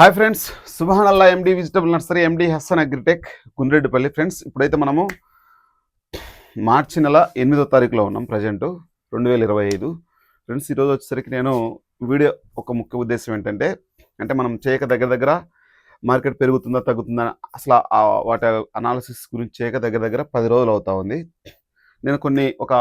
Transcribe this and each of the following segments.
Hi friends Subhanallah MD vegetable nursery MD Hasan Agritech Gundreddipalli friends. ఇప్పుడైతే మనము మార్చి నెల ఎనిమిదో తారీఖులో ఉన్నాం ప్రజెంట్ రెండు వేల ఇరవై ఐదు. ఫ్రెండ్స్ ఈరోజు వచ్చేసరికి నేను వీడియో ఒక ముఖ్య ఉద్దేశం ఏంటంటే అంటే మనం చేయక దగ్గర దగ్గర మార్కెట్ పెరుగుతుందా తగ్గుతుందా అసలు వాటి అనాలిసిస్ గురించి చేయక దగ్గర దగ్గర పది రోజులు అవుతా ఉంది. నేను కొన్ని ఒక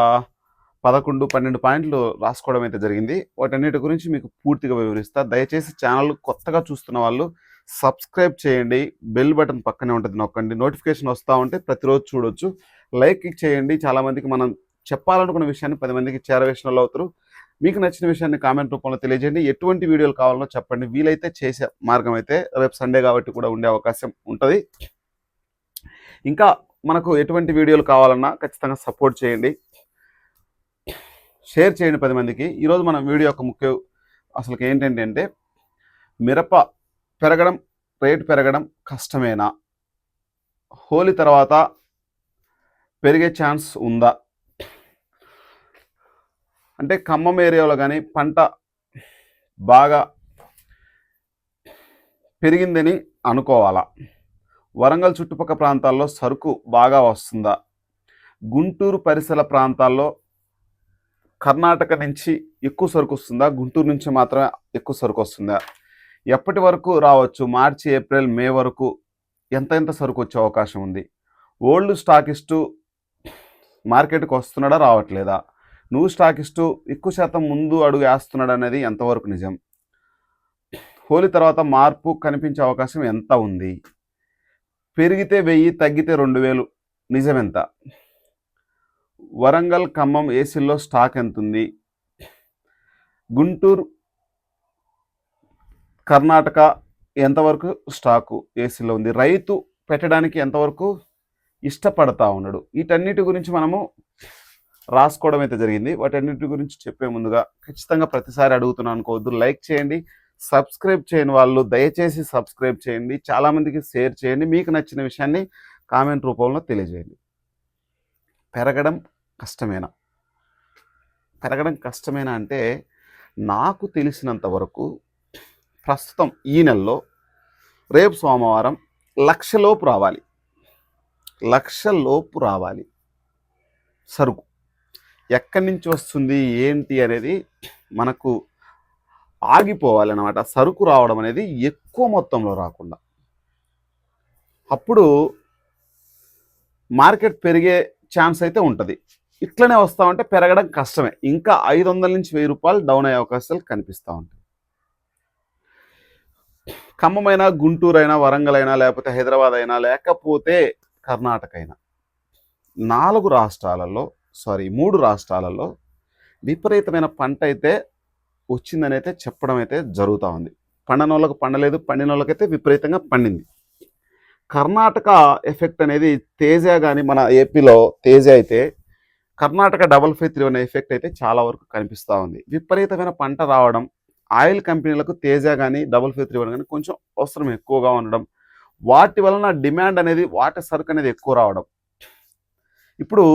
పదకొండు పన్నెండు పాయింట్లు రాసుకోవడం అయితే జరిగింది. వాటన్నిటి గురించి మీకు పూర్తిగా వివరిస్తా. దయచేసి ఛానల్ కొత్తగా చూస్తున్న వాళ్ళు సబ్స్క్రైబ్ చేయండి. బెల్ బటన్ పక్కనే ఉంటుంది నొక్కండి. నోటిఫికేషన్ వస్తూ ఉంటే ప్రతిరోజు చూడొచ్చు. లైక్ చేయండి. చాలామందికి మనం చెప్పాలనుకున్న విషయాన్ని పది మందికి చేరవేసిన అవుతారు. మీకు నచ్చిన విషయాన్ని కామెంట్ రూపంలో తెలియజేయండి. ఎటువంటి వీడియోలు కావాలో చెప్పండి. వీలైతే చేసే మార్గం అయితే రేపు సండే కాబట్టి కూడా ఉండే అవకాశం ఉంటుంది. ఇంకా మనకు ఎటువంటి వీడియోలు కావాలన్నా ఖచ్చితంగా సపోర్ట్ చేయండి. షేర్ చేయండి పది మందికి. ఈరోజు మన వీడియో యొక్క ముఖ్య అసలు ఏంటంటే అంటే మిరప పెరగడం రేటు పెరగడం కష్టమేనా? హోలీ తర్వాత పెరిగే ఛాన్స్ ఉందా? అంటే ఖమ్మం ఏరియాలో కానీ పంట బాగా పెరిగిందని అనుకోవాలా? వరంగల్ చుట్టుపక్కల ప్రాంతాల్లో సరుకు బాగా వస్తుందా? గుంటూరు పరిసర ప్రాంతాల్లో కర్ణాటక నుంచి ఎక్కువ సరుకు వస్తుందా? గుంటూరు నుంచి మాత్రమే ఎక్కువ సరుకు వస్తుందా? ఎప్పటి వరకు రావచ్చు? మార్చి ఏప్రిల్ మే వరకు ఎంత ఎంత సరుకు వచ్చే అవకాశం ఉంది? ఓల్డ్ స్టాకిస్టు మార్కెట్కి వస్తున్నాడా రావట్లేదా? నువ్వు స్టాకిస్టు ఎక్కువ శాతం ముందు అడుగు వేస్తున్నాడు అనేది ఎంతవరకు నిజం? హోలీ తర్వాత మార్పు కనిపించే అవకాశం ఎంత ఉంది? పెరిగితే వెయ్యి తగ్గితే రెండు వేలు. నిజం ఎంత? వరంగల్ ఖమ్మం ఏసీల్లో స్టాక్ ఎంత ఉంది గుంటూరు కర్ణాటక ఎంతవరకు స్టాకు ఏసీలో ఉంది? రైతు పెట్టడానికి ఎంతవరకు ఇష్టపడతా ఉన్నాడు? వీటన్నిటి గురించి మనము రాసుకోవడం అయితే జరిగింది. వాటన్నిటి గురించి చెప్పే ముందుగా ఖచ్చితంగా ప్రతిసారి అడుగుతున్నాను అనుకోవద్దు. లైక్ చేయండి సబ్స్క్రైబ్ చేయని వాళ్ళు దయచేసి సబ్స్క్రైబ్ చేయండి చాలామందికి షేర్ చేయండి మీకు నచ్చిన విషయాన్ని కామెంట్ రూపంలో తెలియజేయండి. పెరగడం కష్టమేనా? పెరగడం కష్టమేనా అంటే నాకు తెలిసినంత వరకు ప్రస్తుతం ఈ నెలలో రేపు సోమవారం లక్షలోపు రావాలి. లక్షలోపు రావాలి. సరుకు. ఎక్కడి నుంచి వస్తుంది? ఏంటి? అనేది మనకు ఆగిపోవాలన్నమాట. సరుకు రావడం అనేది ఎక్కువ మొత్తంలో రాకుండా. అప్పుడు మార్కెట్ పెరిగే ఛాన్స్ అయితే ఉంటుంది. ఇట్లనే వస్తామంటే పెరగడం కష్టమే. ఇంకా ఐదు వందల నుంచి వెయ్యి రూపాయలు డౌన్ అయ్యే అవకాశాలు కనిపిస్తూ ఉంటాయి. ఖమ్మమైనా గుంటూరు అయినా వరంగల్ అయినా లేకపోతే హైదరాబాద్ అయినా లేకపోతే కర్ణాటక అయినా నాలుగు రాష్ట్రాలలో సారీ మూడు రాష్ట్రాలలో విపరీతమైన పంట అయితే వచ్చిందని అయితే చెప్పడం అయితే జరుగుతూ ఉంది. పండని వాళ్ళకు పండలేదు పండిన వాళ్ళకైతే విపరీతంగా పండింది. కర్ణాటక ఎఫెక్ట్ అనేది తేజ కానీ మన ఏపీలో తేజ అయితే కర్ణాటక డబల్ ఫైవ్ త్రీ అనే ఎఫెక్ట్ అయితే చాలా వరకు కనిపిస్తూ ఉంది. విపరీతమైన పంట రావడం ఆయిల్ కంపెనీలకు తేజ కానీ డబల్ ఫైవ్ త్రీ వన్ కానీ కొంచెం అవసరం ఎక్కువగా ఉండడం వాటి వలన డిమాండ్ అనేది వాటి సరుకు అనేది ఎక్కువ రావడం. ఇప్పుడు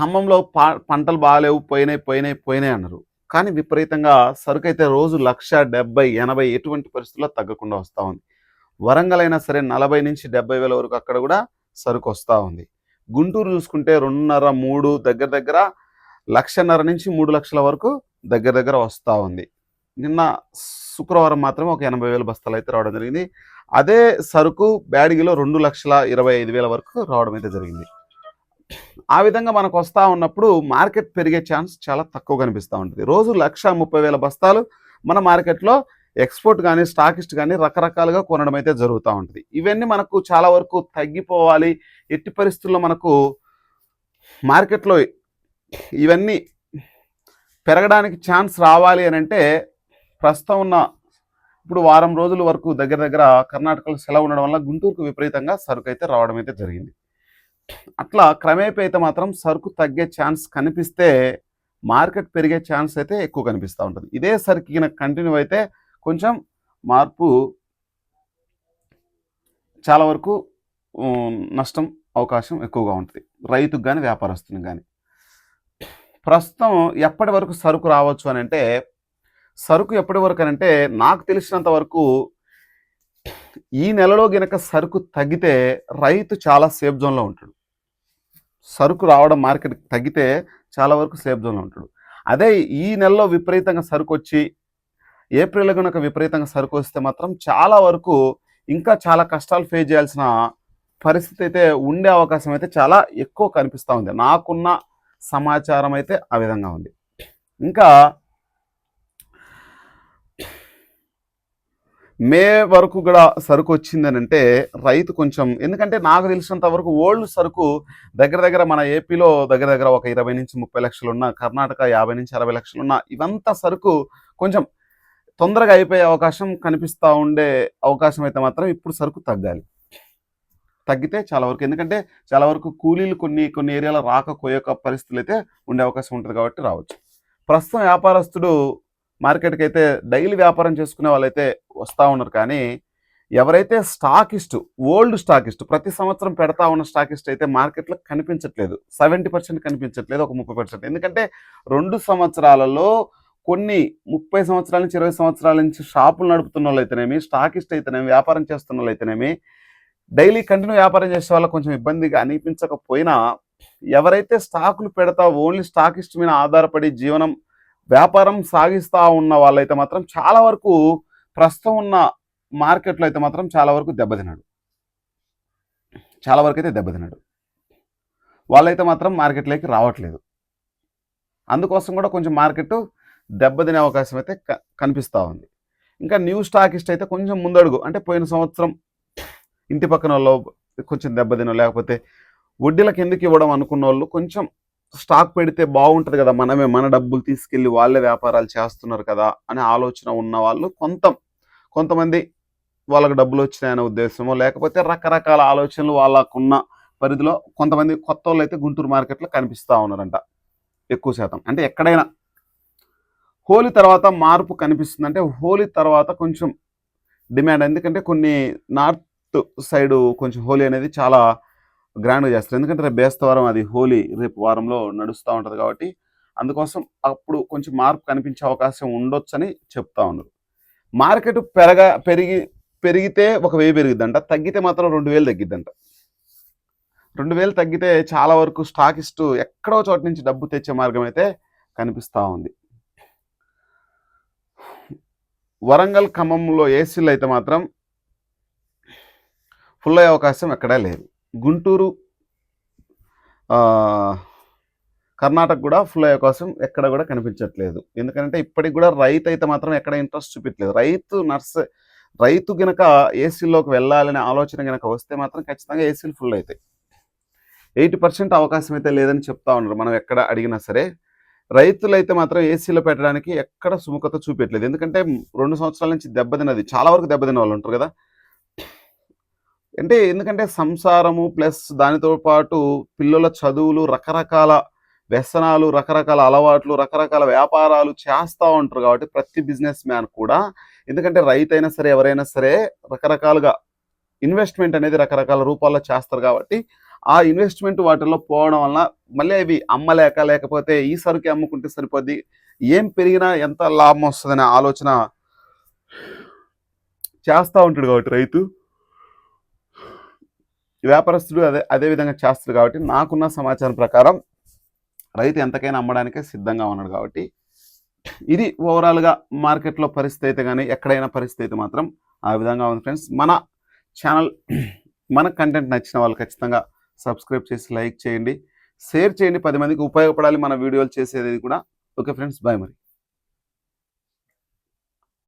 ఖమ్మంలో పా పంటలు బాగాలేవు పోయినాయి పోయినాయి పోయినాయి అన్నారు. కానీ విపరీతంగా సరుకు అయితే రోజు లక్ష డెబ్బై ఎనభై ఎటువంటి పరిస్థితుల్లో తగ్గకుండా వస్తూ ఉంది. వరంగల్ అయినా సరే నలభై నుంచి డెబ్బై వేల వరకు అక్కడ కూడా సరుకు వస్తూ ఉంది. గుంటూరు చూసుకుంటే రెండున్నర మూడు దగ్గర దగ్గర లక్షన్నర నుంచి మూడు లక్షల వరకు దగ్గర దగ్గర వస్తూ ఉంది. నిన్న శుక్రవారం మాత్రం ఒక ఎనభై వేల బస్తాలు అయితే రావడం జరిగింది. అదే సరుకు బ్యాడిగిలో రెండు లక్షల ఇరవై ఐదు వేల వరకు రావడం అయితే జరిగింది. ఆ విధంగా మనకు వస్తూ ఉన్నప్పుడు మార్కెట్ పెరిగే ఛాన్స్ చాలా తక్కువ కనిపిస్తూ ఉంటుంది. రోజు లక్ష ముప్పై వేల బస్తాలు మన మార్కెట్లో ఎక్స్పోర్ట్ కానీ స్టాకిస్ట్ కానీ రకరకాలుగా కొనడం అయితే జరుగుతూ ఉంటుంది. ఇవన్నీ మనకు చాలా వరకు తగ్గిపోవాలి. ఎట్టి పరిస్థితుల్లో మనకు మార్కెట్లో ఇవన్నీ పెరగడానికి ఛాన్స్ రావాలి అని అంటే ప్రస్తుతం ఉన్న ఇప్పుడు వారం రోజుల వరకు దగ్గర దగ్గర కర్ణాటకలో సెలవు ఉండడం వల్ల గుంటూరుకు విపరీతంగా సరుకు అయితే రావడం అయితే జరిగింది. అట్లా క్రమేపీ అయితే మాత్రం సరుకు తగ్గే ఛాన్స్ కనిపిస్తే మార్కెట్ పెరిగే ఛాన్స్ అయితే ఎక్కువ కనిపిస్తూ ఉంటుంది. ఇదే సరికి కంటిన్యూ అయితే కొంచెం మార్పు చాలా వరకు నష్టం అవకాశం ఎక్కువగా ఉంటుంది. రైతుకు కానీ వ్యాపారస్తునికి కానీ ప్రస్తుతం ఎప్పటి వరకు సరుకు రావచ్చు అని అంటే సరుకు ఎప్పటి వరకు అని అంటే నాకు తెలిసినంత వరకు ఈ నెలలో గనక సరుకు తగ్గితే రైతు చాలా సేఫ్ జోన్లో ఉంటాడు. సరుకు రావడం మార్కెట్కి తగ్గితే చాలా వరకు సేఫ్ జోన్లో ఉంటాడు. అదే ఈ నెలలో విపరీతంగా సరుకు వచ్చి ఏప్రిల్ కనుక విపరీతంగా సరుకు వస్తే మాత్రం చాలా వరకు ఇంకా చాలా కష్టాలు ఫేస్ చేయాల్సిన పరిస్థితి అయితే ఉండే అవకాశం అయితే చాలా ఎక్కువ కనిపిస్తూ ఉంది. నాకున్న సమాచారం అయితే ఆ విధంగా ఉంది. ఇంకా మే వరకు కూడా సరుకు వచ్చిందని అంటే రైతు కొంచెం ఎందుకంటే నాకు తెలిసినంత వరకు ఓల్డ్ సరుకు దగ్గర దగ్గర మన ఏపీలో దగ్గర దగ్గర ఒక ఇరవై నుంచి ముప్పై లక్షలు ఉన్న కర్ణాటక యాభై నుంచి అరవై లక్షలు ఉన్న ఇవంతా సరుకు కొంచెం తొందరగా అయిపోయే అవకాశం కనిపిస్తూ ఉండే అవకాశం అయితే మాత్రం ఇప్పుడు సరుకు తగ్గాలి. తగ్గితే చాలా వరకు ఎందుకంటే చాలా వరకు కూలీలు కొన్ని కొన్ని ఏరియాలో రాక కోయక పరిస్థితులు అయితే ఉండే అవకాశం ఉంటుంది కాబట్టి రావచ్చు. ప్రస్తుతం వ్యాపారస్తుడు మార్కెట్కి అయితే డైలీ వ్యాపారం చేసుకునే వాళ్ళైతే వస్తూ ఉన్నారు కానీ ఎవరైతే స్టాకిస్ట్ ఓల్డ్ స్టాకిస్ట్ ప్రతి సంవత్సరం పెడతా ఉన్న స్టాకిస్ట్ అయితే మార్కెట్లో కనిపించట్లేదు. సెవెంటీ పర్సెంట్ కనిపించట్లేదు ఒక ముప్పై పర్సెంట్. ఎందుకంటే రెండు సంవత్సరాలలో కొన్ని ముప్పై సంవత్సరాల నుంచి ఇరవై సంవత్సరాల నుంచి షాపులు నడుపుతున్న వాళ్ళు అయితేనేమి స్టాకిస్ట్ అయితేనేమి వ్యాపారం చేస్తున్న వాళ్ళు అయితేనేమి డైలీ కంటిన్యూ వ్యాపారం చేసే వాళ్ళకి కొంచెం ఇబ్బందిగా అనిపించకపోయినా ఎవరైతే స్టాకులు పెడతా ఓన్లీ స్టాకిస్ట్ మీద ఆధారపడి జీవనం వ్యాపారం సాగిస్తూ ఉన్న వాళ్ళైతే మాత్రం చాలా వరకు ప్రస్తుతం ఉన్న మార్కెట్లో అయితే మాత్రం చాలా వరకు దెబ్బతిన్నాడు. చాలా వరకు అయితే దెబ్బతిన్నాడు. వాళ్ళైతే మాత్రం మార్కెట్లోకి రావట్లేదు. అందుకోసం కూడా కొంచెం మార్కెట్ దెబ్బతినే అవకాశం అయితే క- కనిపిస్తూ ఉంది. ఇంకా న్యూ స్టాకిస్ట్ అయితే కొంచెం ముందడుగు. అంటే పోయిన సంవత్సరం ఇంటి పక్కన వాళ్ళు కొంచెం దెబ్బతిన లేకపోతే వడ్డీలకు ఎందుకు ఇవ్వడం అనుకున్న వాళ్ళు కొంచెం స్టాక్ పెడితే బాగుంటుంది కదా మనమే మన డబ్బులు తీసుకెళ్ళి వాళ్ళే వ్యాపారాలు చేస్తున్నారు కదా అనే ఆలోచన ఉన్న వాళ్ళు కొంత కొంతమంది వాళ్ళకి డబ్బులు వచ్చినాయనే ఉద్దేశమో లేకపోతే రకరకాల ఆలోచనలు వాళ్ళకున్న పరిధిలో కొంతమంది కొత్త వాళ్ళు అయితే గుంటూరు మార్కెట్లో కనిపిస్తూ ఉన్నారంట. ఎక్కువ శాతం. అంటే ఎక్కడైనా హోలీ తర్వాత మార్పు కనిపిస్తుంది. అంటే హోలీ తర్వాత కొంచెం డిమాండ్. ఎందుకంటే కొన్ని నార్త్ సైడ్ కొంచెం హోలీ అనేది చాలా గ్రాండ్గా చేస్తారు. ఎందుకంటే రేపు బేస్తవారం అది హోలీ రేపు వారంలో నడుస్తూ ఉంటుంది కాబట్టి అందుకోసం అప్పుడు కొంచెం మార్పు కనిపించే అవకాశం ఉండొచ్చని చెప్తా ఉన్నారు. మార్కెట్ పెరగ పెరిగి పెరిగితే ఒక వెయ్యి పెరిగిద్దంట. తగ్గితే మాత్రం రెండు వేలు తగ్గిద్దంట. రెండు వేలు తగ్గితే చాలా వరకు స్టాకిస్ట్ ఎక్కడో చోట నుంచి డబ్బు తెచ్చే మార్గం అయితే కనిపిస్తూ ఉంది. వరంగల్ ఖమ్మంలో ఏసీలు అయితే మాత్రం ఫుల్ అయ్యే అవకాశం ఎక్కడా లేదు. గుంటూరు కర్ణాటక కూడా ఫుల్ అయ్యే అవకాశం ఎక్కడ కూడా కనిపించట్లేదు. ఎందుకంటే ఇప్పటికి కూడా రైతు అయితే మాత్రం ఎక్కడ ఇంట్రెస్ట్ చూపించలేదు రైతు నర్స్ రైతు గనక ఏసీలోకి వెళ్ళాలనే ఆలోచన గనక వస్తే మాత్రం ఖచ్చితంగా ఏసీలు ఫుల్ అవుతాయి. ఎయిటీ పర్సెంట్ అవకాశం అయితే లేదని చెప్తా ఉన్నారు. మనం ఎక్కడ అడిగినా సరే. రైతులు అయితే మాత్రం ఏసీలో పెట్టడానికి ఎక్కడ సుముఖత చూపెట్టలేదు. ఎందుకంటే రెండు సంవత్సరాల నుంచి దెబ్బతిన్నది. చాలా వరకు దెబ్బతిన్న వాళ్ళు ఉంటారు కదా. అంటే ఎందుకంటే సంసారము ప్లస్ దానితో పాటు పిల్లల చదువులు రకరకాల వ్యసనాలు రకరకాల అలవాట్లు రకరకాల వ్యాపారాలు చేస్తూ ఉంటారు కాబట్టి ప్రతి బిజినెస్ మ్యాన్ కూడా. ఎందుకంటే రైతు అయినా సరే ఎవరైనా సరే రకరకాలుగా ఇన్వెస్ట్మెంట్ అనేది రకరకాల రూపాల్లో చేస్తారు కాబట్టి ఆ ఇన్వెస్ట్మెంట్ వాటిల్లో పోవడం వలన మళ్ళీ అవి అమ్మలేక లేకపోతే ఈ సరుకు అమ్ముకుంటే సరిపోద్ది. ఏం పెరిగినా ఎంత లాభం వస్తుందనే ఆలోచన చేస్తూ ఉంటాడు కాబట్టి రైతు. వ్యాపారస్తుడు అదే అదే విధంగా చేస్తాడు కాబట్టి నాకున్న సమాచారం ప్రకారం రైతు ఎంతకైనా అమ్మడానికే సిద్ధంగా ఉన్నాడు కాబట్టి ఇది ఓవరాల్గా మార్కెట్లో పరిస్థితి అయితే కానీ ఎక్కడైనా పరిస్థితి అయితే మాత్రం ఆ విధంగా ఉంది ఫ్రెండ్స్. మన ఛానల్ మన కంటెంట్ నచ్చిన వాళ్ళు ఖచ్చితంగా సబ్స్క్రైబ్ చేసి లైక్ చేయండి షేర్ చేయండి. పది మందికి ఉపయోగపడాలి మన వీడియోలు చేసేది కూడా. ఓకే ఫ్రెండ్స్ బాయ్ మరి.